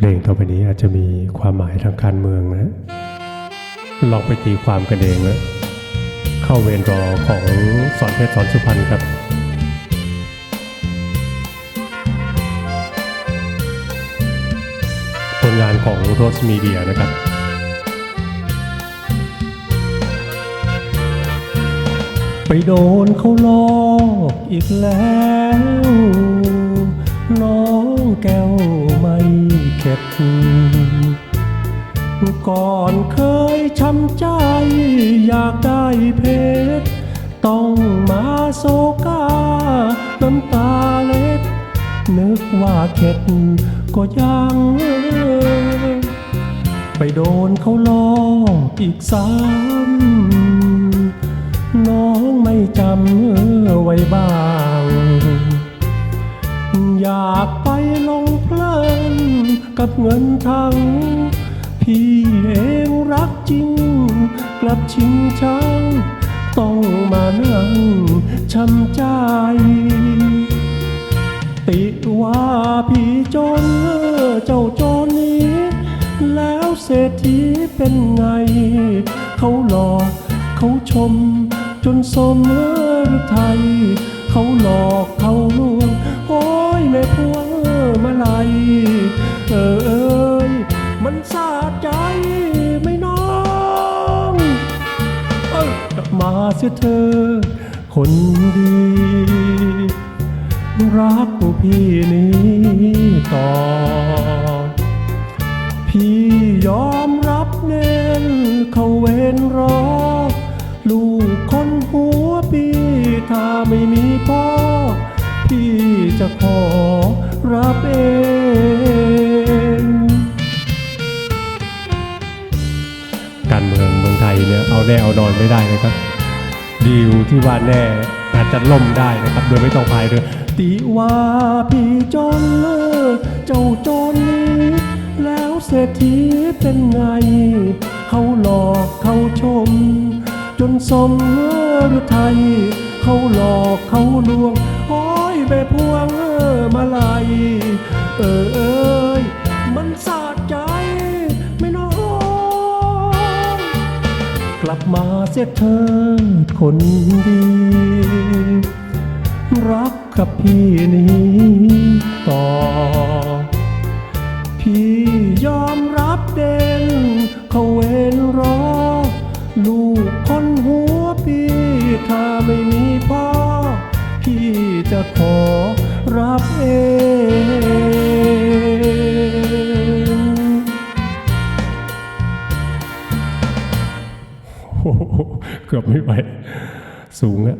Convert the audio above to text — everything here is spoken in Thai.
เพลงต่อไปนี้อาจจะมีความหมายทางการเมืองนะ ลองไปตีความกันเองนะ เข้าเวรรอของสอนเพชรสอนสุพรรณครับผลงานของโรสมีเดียนะครับไปโดนเขาลอกอีกแล้ว น้องแก้วไม่เข็ดก่อนเคยช้ำใจ อยากได้เพชร ต้องมาโซกา น้ำตาเล็ด นึกว่าเข็ดก็ยังไปโดนเขาลอกอีกซ้ำน้องไม่จำไว้บ้าง อยากไปลงเพลินกับเงินทั้ง พี่เองรักจริง กลับชิงช่างต้องมานั่งช้ำใจ ติว่าพี่จนเจ้าจนนี้ แล้วเศรษฐีเป็นไง เขาหลอกเขาชม จนสมฤทัยเขาหลอกเขาลวง แม่พวงมาลัยเออเอ้ยมันสาใจไม่น้องเอ้ากลับมาเสียเธอ คนดี รักพี่นี้ต่อ พี่ยอมรับเน้นเขาเว้นรอ ลูกคนหัวปีถ้าไม่มีพ่อ พี่จะขอรับเองการเมืองเมืองไทยเนี่ยเอาแน่เอานอนไม่ได้นะครับดีลที่ว่าแน่อาจจะล่มได้นะครับ โดยไม่ต้องพายเรือติว่าพี่จนเลิกเจ้าจนนี้แล้วเศรษฐีเป็นไง เขาหลอกเขาชม จนสมฤทัยเขาหลอกเขาลวง โอ้ยแม่พวงเออมาลายเออเอ้ยมันสาดใจไม่น้อยกลับมาเสียเถิดคนดี รักกับพี่นี้ต่อ พี่ยอมรับเด่นเขาเว้นรอ ลูกคนหัวปีถ้าไม่มีพ่อ จะขอรับเองโอ้โหเกือบไม่ไหวสูงอะ